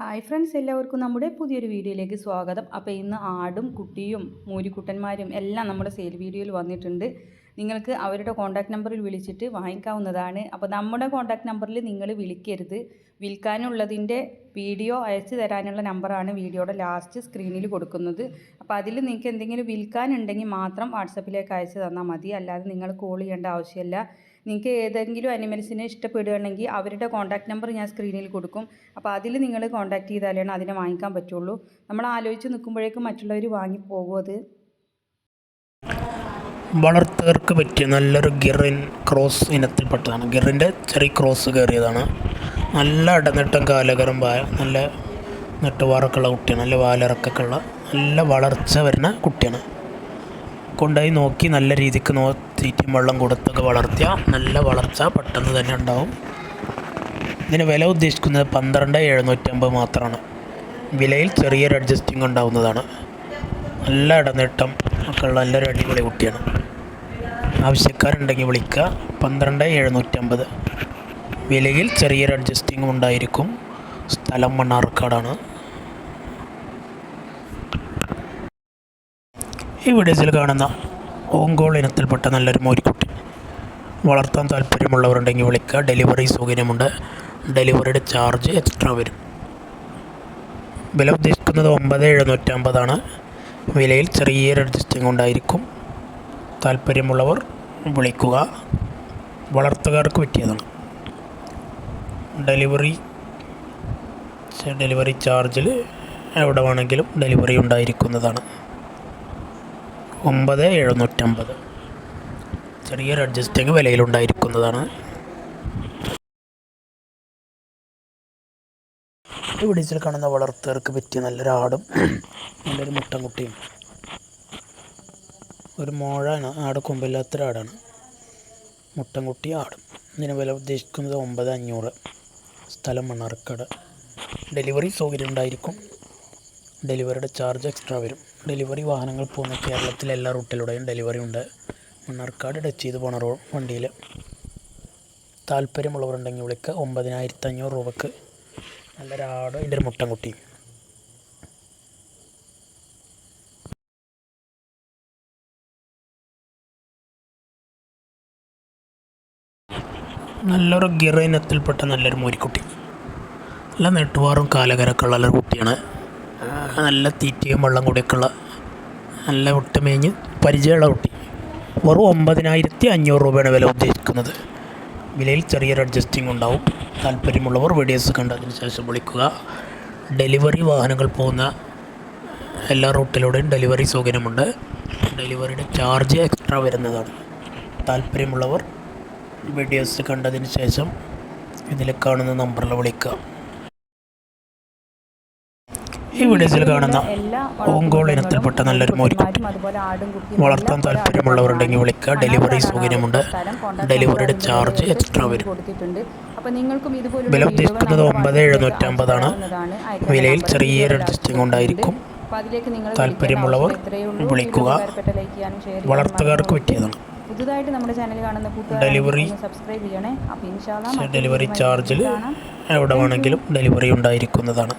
Hi friends എല്ലാവർക്കും നമ്മുടെ പുതിയൊരു വീഡിയോയിലേക്ക് സ്വാഗതം. അപ്പോൾ ഇന്ന് ആടും കുട്ടിയും മൂരിക്കുട്ടന്മാരും എല്ലാം നമ്മുടെ സെയിൽ വീഡിയോയിൽ വന്നിട്ടുണ്ട്. നിങ്ങൾക്ക് അവരുടെ കോൺടാക്ട് നമ്പറിൽ വിളിച്ചിട്ട് വാങ്ങിക്കാവുന്നതാണ്. അപ്പോൾ നമ്മുടെ കോൺടാക്ട് നമ്പറിൽ നിങ്ങൾ വിളിക്കരുത്. വിൽക്കാനുള്ളതിന്റെ വീഡിയോ അയച്ചു തരാനുള്ള നമ്പറാണ് വീഡിയോയുടെ ലാസ്റ്റ് സ്ക്രീനിൽ കൊടുക്കുന്നത്. അപ്പോൾ അതിൽ നിങ്ങൾക്ക് എന്തെങ്കിലും വിൽക്കാനുണ്ടെങ്കിൽ മാത്രം വാട്സപ്പിലേക്ക് അയച്ചു തന്നാൽ മതി. അല്ലാതെ നിങ്ങൾ കോൾ ചെയ്യേണ്ട ആവശ്യമില്ല. നിങ്ങൾക്ക് ഏതെങ്കിലും അനിമൽസിനെ ഇഷ്ടപ്പെടുകയാണെങ്കിൽ അവരുടെ കോൺടാക്ട് നമ്പർ ഞാൻ സ്ക്രീനിൽ കൊടുക്കും. അപ്പോൾ അതിൽ നിങ്ങൾ കോൺടാക്ട് ചെയ്താലാണ് അതിനെ വാങ്ങിക്കാൻ പറ്റുള്ളൂ. നമ്മൾ ആലോചിച്ച് നിൽക്കുമ്പോഴേക്കും മറ്റുള്ളവർ വാങ്ങി പോകും അത്. വളർത്തവർക്ക് പറ്റിയ നല്ലൊരു ഗിറിൻ ക്രോസ് ഇനത്തിൽപ്പെട്ടതാണ്. ഗിറിന്റെ ചെറിയ ക്രോസ് കയറിയതാണ്. നല്ല ഇടനെട്ടം കാലകരം വായ നല്ല നെട്ടുവാറൊക്കെയുള്ള കുട്ടിയാണ് നല്ല വാലിറക്കൊക്കെ ഉള്ള നല്ല വളർച്ച വരുന്ന കുട്ടിയാണ്. കൊണ്ടുപോയി നോക്കി നല്ല രീതിക്ക് നോ തീറ്റയും വെള്ളം കൊടുത്തൊക്കെ വളർത്തുക നല്ല വളർച്ച പെട്ടെന്ന് തന്നെ ഉണ്ടാവും. ഇതിന് വില ഉദ്ദേശിക്കുന്നത് പന്ത്രണ്ട് എഴുന്നൂറ്റമ്പത് മാത്രമാണ്. വിലയിൽ ചെറിയൊരു അഡ്ജസ്റ്റിംഗ് ഉണ്ടാവുന്നതാണ്. നല്ല ഇടനീട്ടം ഒക്കെ ഉള്ള നല്ലൊരു അടിപൊളി കുട്ടിയാണ്. ആവശ്യക്കാരുണ്ടെങ്കിൽ വിളിക്കുക. പന്ത്രണ്ട് എഴുന്നൂറ്റമ്പത്. വിലയിൽ ചെറിയൊരു അഡ്ജസ്റ്റിംഗും ഉണ്ടായിരിക്കും. സ്ഥലം മണ്ണാർക്കാടാണ്. ഈ വീഡിയോസിൽ കാണുന്ന ഓങ്കോൾ ഇനത്തിൽപ്പെട്ട നല്ലൊരു മോരിക്കുട്ടി. വളർത്താൻ താല്പര്യമുള്ളവരുണ്ടെങ്കിൽ വിളിക്കുക. ഡെലിവറി സൗകര്യമുണ്ട്. ഡെലിവറിയുടെ ചാർജ് എക്സ്ട്രാ വരും. വില ഉദ്ദേശിക്കുന്നത് ഒമ്പത് എഴുന്നൂറ്റമ്പതാണ്. വിലയിൽ ചെറിയൊരു അഡ്ജസ്റ്റിംഗ് ഉണ്ടായിരിക്കും. താല്പര്യമുള്ളവർ വിളിക്കുക. വളർത്തുകാർക്ക് പറ്റിയതാണ്. ഡെലിവറി ഡെലിവറി ചാർജിൽ എവിടെ വേണമെങ്കിലും ഡെലിവറി ഉണ്ടായിരിക്കുന്നതാണ്. ഒമ്പത് എഴുന്നൂറ്റമ്പത്. ചെറിയൊരു അഡ്ജസ്റ്റിംഗ് വിലയിലുണ്ടായിരിക്കുന്നതാണ്. ഈ കാണുന്ന വളർത്തുകാർക്ക് പറ്റിയ നല്ലൊരു ആടും നല്ലൊരു മുട്ടൻകുട്ടിയും ഒരു മോഴാണ് ആട് കൊമ്പില്ലാത്തൊരാടാണ് മുട്ടൻകുട്ടി ആടും. ഇതിന് വില ഉദ്ദേശിക്കുന്നത് ഒമ്പത് അഞ്ഞൂറ്. സ്ഥലം മണ്ണാർക്കാട്. ഡെലിവറി സൗകര്യം ഉണ്ടായിരിക്കും. ഡെലിവറിയുടെ ചാർജ് എക്സ്ട്രാ വരും. ഡെലിവറി വാഹനങ്ങൾ പോകുന്ന കേരളത്തിലെ എല്ലാ റൂട്ടിലൂടെയും ഡെലിവറി ഉണ്ട്. മണ്ണാർക്കാട് ടച്ച് ചെയ്ത് പോണ റോ വണ്ടിയിൽ താല്പര്യമുള്ളവരുണ്ടെങ്കിൽ വിളിക്കുക ഒമ്പതിനായിരത്തി അഞ്ഞൂറ് രൂപക്ക് നല്ലൊരാട് ഇതിന്റെ ഒരു മുട്ടൻകുട്ടി നല്ലൊരു ഗിറ ഇനത്തിൽപ്പെട്ട നല്ലൊരു മോരിക്കുട്ടി. നല്ല നെട്ടുവാറും കാലകരക്കുള്ള കുട്ടിയാണ്. നല്ല തീറ്റയും വെള്ളം കൂടിയൊക്കെയുള്ള നല്ല നല്ല ഒട്ടുമേഞ്ഞ് പരിചയമുള്ള കുട്ടി. വെറും ഒമ്പതിനായിരത്തി അഞ്ഞൂറ് രൂപയാണ് വില ഉദ്ദേശിക്കുന്നത്. വിലയിൽ ചെറിയൊരു അഡ്ജസ്റ്റിംഗ് ഉണ്ടാവും. താല്പര്യമുള്ളവർ വീഡിയോസ് കണ്ടതിന് ശേഷം വിളിക്കുക. ഡെലിവറി വാഹനങ്ങൾ പോകുന്ന എല്ലാ റൂട്ടിലൂടെയും ഡെലിവറി സൗകര്യമുണ്ട്. ഡെലിവറിയുടെ ചാർജ് എക്സ്ട്രാ വരുന്നതാണ്. താല്പര്യമുള്ളവർ വീഡിയോസ് കണ്ടതിന് ശേഷം ഇതിൽ കാണുന്ന നമ്പറിൽ വിളിക്കുക. ഈ വീഡിയോസിൽ കാണുന്ന ഓങ്കോൾ ഇനത്തിൽപ്പെട്ട നല്ലൊരു മോരിക്കുട്ടി വളർത്താൻ താല്പര്യമുള്ളവരുണ്ടെങ്കിൽ വിളിക്കുക. ഡെലിവറി സൗകര്യമുണ്ട്. ഡെലിവറിയുടെ ചാർജ് എക്സ്ട്രാ വരും. വില ഉദ്ദേശിക്കുന്നത് ഒമ്പത് എഴുന്നൂറ്റമ്പതാണ്. വിലയിൽ ചെറിയൊരു അഡ്ജസ്റ്റിംഗ് ഉണ്ടായിരിക്കും താല്പര്യമുള്ളവർ വിളിക്കുക. വളർത്തുകാർക്ക് പറ്റിയതാണ്. പുതുതായിട്ട് നമ്മുടെ ചാനൽ കാണുന്ന ഡെലിവറി സബ്സ്ക്രൈബ് ചെയ്യണേ. അപ്പോൾ ഇൻഷാല്ലാ ഡെലിവറി ചാർജിൽ എവിടെ വേണമെങ്കിലും ഡെലിവറി ഉണ്ടായിരിക്കുന്നതാണ്.